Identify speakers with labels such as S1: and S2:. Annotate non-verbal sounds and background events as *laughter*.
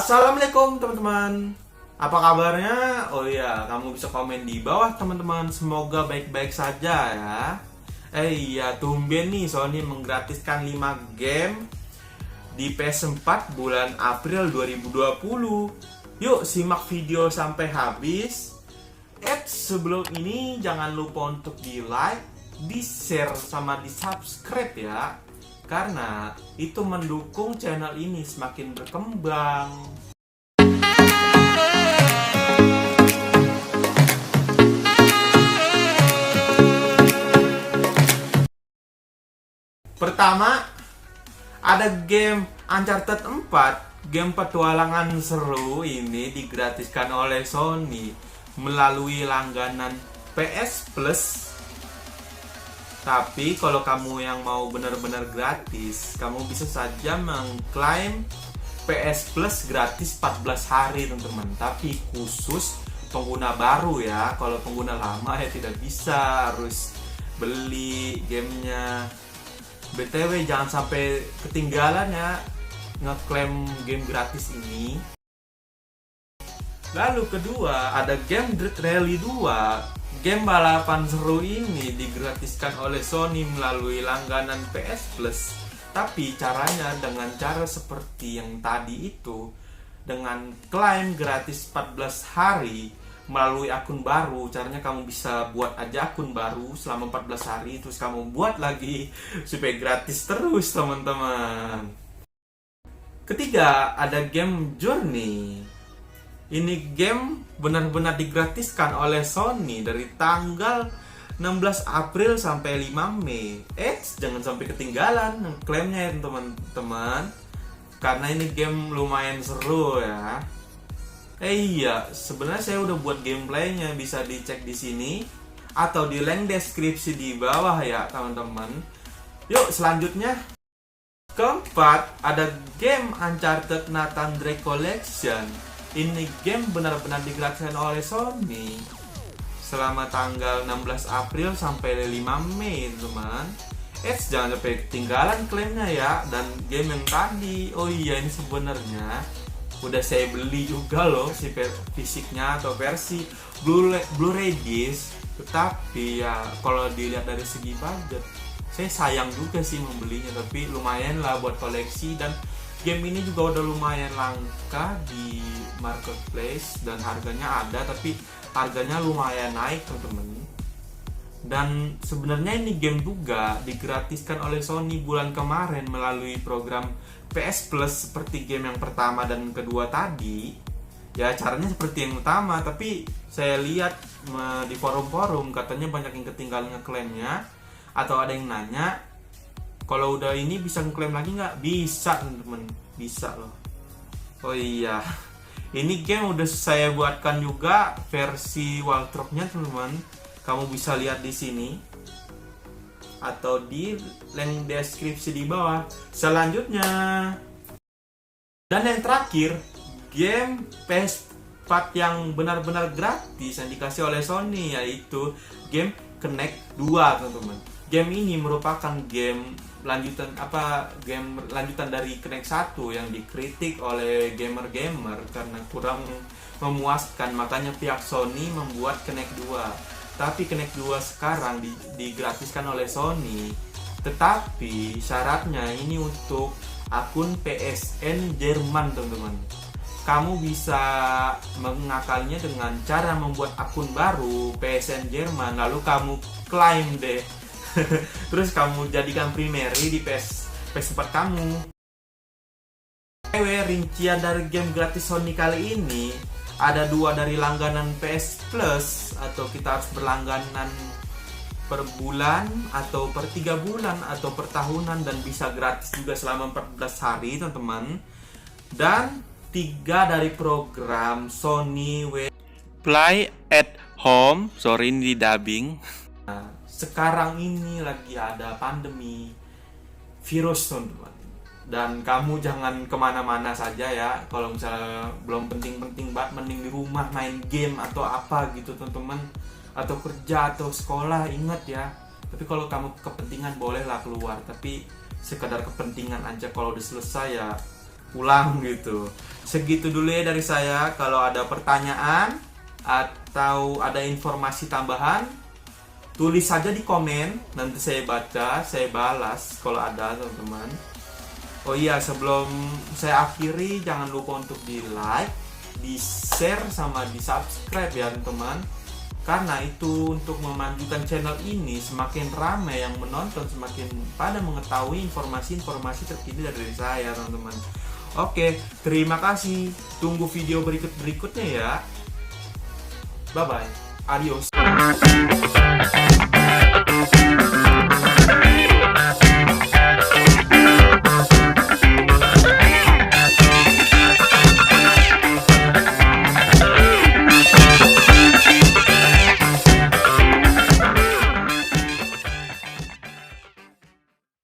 S1: Assalamualaikum teman-teman. Apa kabarnya? Oh iya, kamu bisa komen di bawah teman-teman. Semoga baik-baik saja ya. Eh iya, tumben nih Sony menggratiskan 5 game Di PS4 bulan April 2020 Yuk simak video sampai habis. Eh sebelum ini jangan lupa untuk di like, di share, sama di subscribe ya karena itu mendukung channel ini semakin berkembang. Pertama, ada game Uncharted 4. Game petualangan seru ini digratiskan oleh Sony melalui langganan PS Plus tapi kalau kamu yang mau benar-benar gratis, kamu bisa saja mengklaim PS Plus gratis 14 hari teman-teman. Tapi khusus pengguna baru ya. Kalau pengguna lama ya tidak bisa, harus beli gamenya. BTW jangan sampai ketinggalan ya ngeklaim game gratis ini. Lalu kedua ada game Dread Rally 2 Game balapan seru ini digratiskan oleh Sony melalui langganan PS Plus. Tapi caranya dengan cara seperti yang tadi itu dengan klaim gratis 14 hari melalui akun baru. Caranya kamu bisa buat aja akun baru selama 14 hari terus kamu buat lagi *laughs* supaya gratis terus teman-teman. Ketiga, ada game Journey. Ini game benar-benar digratiskan oleh Sony dari tanggal 16 April sampai 5 Mei. Eh, jangan sampai ketinggalan klaimnya ya teman-teman. Karena ini game lumayan seru ya. Eh iya, sebenarnya saya udah buat gameplaynya bisa dicek di sini atau di link deskripsi di bawah ya teman-teman. Yuk selanjutnya keempat ada game Uncharted Nathan Drake Collection ini game benar-benar digratiskan oleh Sony. Selama tanggal 16 April sampai 5 Mei teman Eh jangan sampai ketinggalan klaimnya ya. Dan game yang tadi oh iya ini sebenarnya udah saya beli juga loh si fisiknya atau versi Blu-ray Blu disc. Tetapi ya kalau dilihat dari segi budget saya sayang juga sih membelinya tapi lumayan lah buat koleksi dan game ini juga udah lumayan langka di marketplace dan harganya ada tapi harganya lumayan naik teman-teman. Dan sebenarnya ini game juga digratiskan oleh Sony bulan kemarin melalui program PS Plus seperti game yang pertama dan kedua tadi. Ya caranya seperti yang utama tapi saya lihat di forum-forum katanya banyak yang ketinggalan ngeklaimnya atau ada yang nanya kalau udah ini bisa ngeklaim lagi nggak? Bisa teman-teman. Bisa loh. Oh iya. Ini game udah saya buatkan juga versi wardrobe-nya teman-teman. Kamu bisa lihat di sini. Atau di link deskripsi di bawah. Selanjutnya. Dan yang terakhir game PS4 yang benar-benar gratis yang dikasih oleh Sony yaitu game Connect 2 teman-teman. Game ini merupakan game lanjutan apa game lanjutan dari Connect 1 yang dikritik oleh gamer-gamer karena kurang memuaskan. Makanya pihak Sony membuat Connect 2 tapi Connect 2 sekarang di, digratiskan oleh Sony. Tetapi syaratnya ini untuk akun PSN Jerman teman-teman. Kamu bisa mengakalinya dengan cara membuat akun baru PSN Jerman lalu kamu klaim deh *laughs* terus kamu jadikan primary di PS PS4 kamu. Ewe rincian dari game gratis Sony kali ini ada dua dari langganan PS Plus atau kita harus berlangganan per bulan atau per tiga bulan atau per tahunan dan bisa gratis juga selama 14 hari teman-teman. Dan tiga dari program Sony Play at Home. Sorry ini di dubbing. Nah, sekarang ini lagi ada pandemi virus teman-teman. Dan kamu jangan ke mana-mana saja ya. Kalau misalnya belum penting-penting banget mending di rumah main game atau apa gitu teman-teman. Atau kerja atau sekolah ingat ya. Tapi kalau kamu kepentingan bolehlah keluar. Tapi sekadar kepentingan aja. Kalau udah selesai ya pulang gitu. Segitu dulu ya dari saya. Kalau ada pertanyaan atau ada informasi tambahan, tulis saja di komen. Nanti saya baca, saya balas kalau ada teman-teman. Oh iya, sebelum saya akhiri, jangan lupa untuk di like, di share, sama di subscribe ya teman-teman. Karena itu untuk memajukan channel ini semakin ramai yang menonton semakin pada mengetahui informasi-informasi terkini dari saya teman-teman. Oke terima kasih. Tunggu video berikut berikutnya ya. Bye bye adios Thank you.